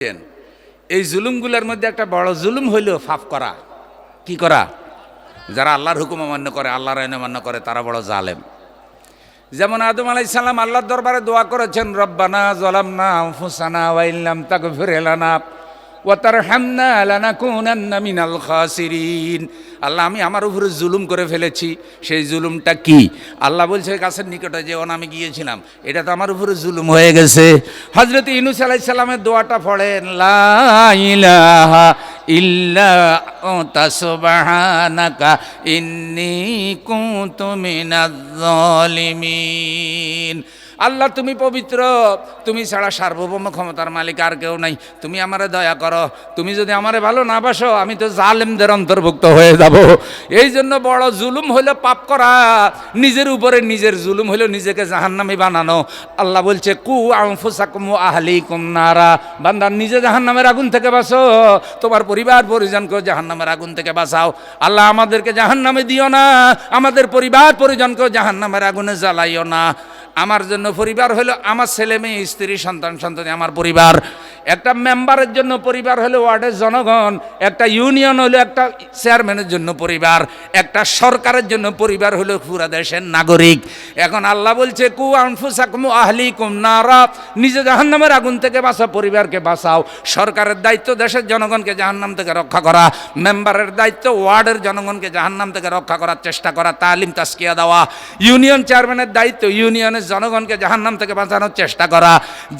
করেছেন। এই জুলুমগুলোর মধ্যে একটা বড় জুলুম হইলেও ফাফ করা। কি করা? যারা আল্লাহর হুকুম অমান্য করে, আল্লাহর আইন অমান্য করে, তারা বড় জালেম। যেমন আদম আলাইসাল্লাম আল্লাহর দরবারে দোয়া করেছেন, রব্বানা জলামনা ফুসানা ওয়াইল্লাম তাকে ফিরেলানা মিনাল আল্লাহ, আমি আমার উপরে জুলুম করে ফেলেছি। সেই জুলুমটা কি? আল্লাহ বলছে, গাছের নিকটে যে আমি গিয়েছিলাম। এটা তো আমার উপরে জুলুম হয়ে গেছে। হজরত ইনুস আলাইসাল্লামের দোয়াটা পড়েন ইল্লা আনতা সুবহানাকা ইন্নী কুনতু মিনাজ আল্লাহ, তুমি পবিত্র। তুমি ছাড়া সার্বভৌম ক্ষমতার মালিক আর কেউ নাই। তুমি আমারে দয়া করো। তুমি যদি আমারে ভালো না বাসো, আমি তো জালেমদের অন্তর্ভুক্ত হয়ে যাব। এই জন্য বড় জুলুম হলো পাপ করা। নিজের উপরে নিজের জুলুম হলো নিজেকে জাহান্নামি বানানো। আল্লাহ বলছে, কু আনফুসাকুম আহলিকুম নারা। বান্দার নিজে জাহান্নামের আগুন থেকে বাঁচো। তোমার পরিবার পরিজনকে জাহান্নামের আগুন থেকে বাঁচাও। আল্লাহ, আমাদেরকে জাহান্নামে দিও না। আমাদের পরিবার পরিজনকেও জাহান্নামের আগুনে জ্বালাইও না। আমার জন্য পরিবার হলো আমার ছেলে মেয়ে স্ত্রী সন্তান সন্তানি আমার পরিবার। একটা মেম্বারের জন্য পরিবার হলো ওয়ার্ডের জনগণ, একটা ইউনিয়ন হলো একটা চেয়ারম্যানের জন্য পরিবার, একটা সরকারের জন্য পরিবার হলো পুরা দেশের নাগরিক। এখন আল্লাহ বলছে, কু আনফুসাকুম আহলি কুম নারা নিজে জাহান্নামের আগুন থেকে বাঁচাও, পরিবারকে বাঁচাও। সরকারের দায়িত্ব দেশের জনগণকে জাহান্নাম থেকে রক্ষা করা মেম্বারের দায়িত্ব ওয়ার্ডের জনগণকে জাহান্নাম থেকে রক্ষা করার চেষ্টা করা, তালিম তাস্কিয়া দেওয়া। ইউনিয়ন চেয়ারম্যানের দায়িত্ব ইউনিয়নের জনগণকে জাহান্নাম থেকে বাঁচানোর চেষ্টা করা।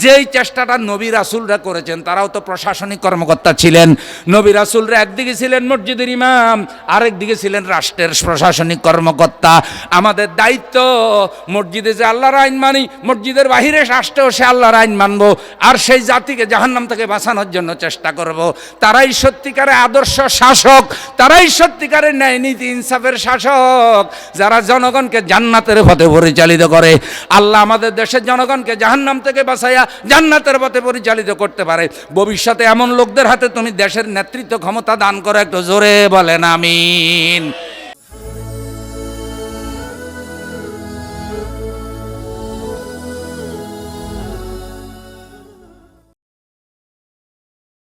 যেই চেষ্টাটা নবী রাসুলরা করেছেন, তারাও তো প্রশাসনিক কর্মকর্তা ছিলেন। নবী রাসুলরা একদিকে ছিলেন মসজিদের ইমাম, আরেকদিকে ছিলেন রাষ্ট্রের প্রশাসনিক কর্মকর্তা। আমাদের দায়িত্ব, মসজিদে যে আল্লাহর আইন মানি, মসজিদের বাহিরে রাষ্ট্রেও সে আল্লাহর আইন মানবো, আর সেই জাতিকে জাহান্নাম থেকে বাঁচানোর জন্য চেষ্টা করব। তারাই সত্যিকারে আদর্শ শাসক তারাই সত্যিকারের ন্যায় নীতি ইনসাফের শাসক, যারা জনগণকে জান্নাতের পথে পরিচালিত করে। আল্লাহ আমাদের দেশের জনগণকে জাহান্নাম থেকে বাঁচাইয়া জান্নাতের পথে পরিচালিত করতে পারে। ভবিষ্যতে এমন লোকদের হাতে তুমি দেশের নেতৃত্ব ক্ষমতা দান করো, একটু জোরে বলেন, আমিন।